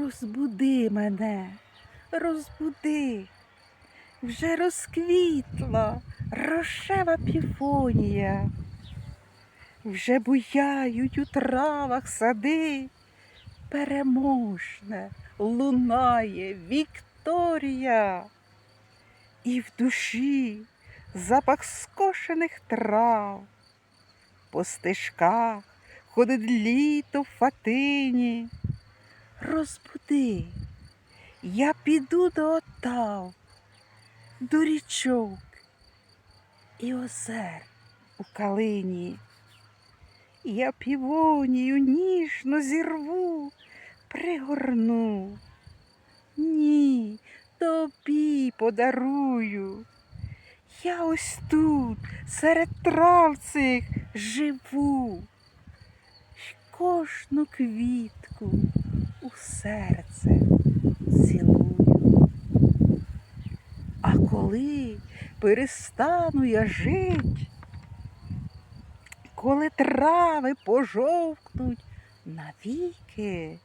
Розбуди мене, розбуди. Вже розквітла рожева півонія. Вже буяють у травах сади. Переможне лунає Вікторія. І в душі запах скошених трав. По стежках ходить літо в фатині. Розбуди, я піду до отав, до річок і озер у калині. Я півонію ніжно зірву, пригорну. Ні, тобі подарую. Я ось тут, серед трав цих живу. Кожну квітку у серце цілую. А коли перестану я жить, коли трави пожовкнуть навіки,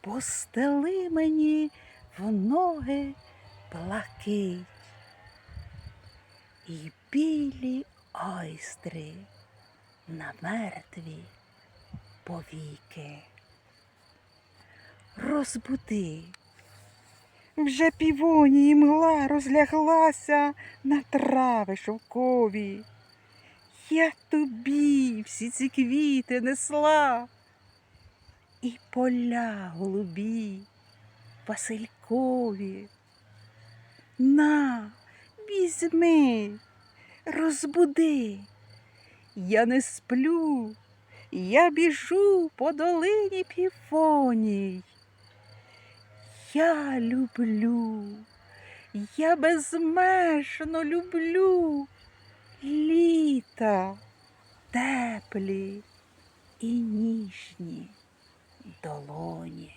постели мені в ноги блакить і білі ойстри на мертві повіки. Розбуди. Вже півонії мгла розляглася на трави шовкові. Я тобі всі ці квіти несла і поля голубі, Василькові. На, візьми, розбуди. Я не сплю, я біжу по долині півоній. Я люблю, я безмежно люблю літа теплі і ніжні долоні.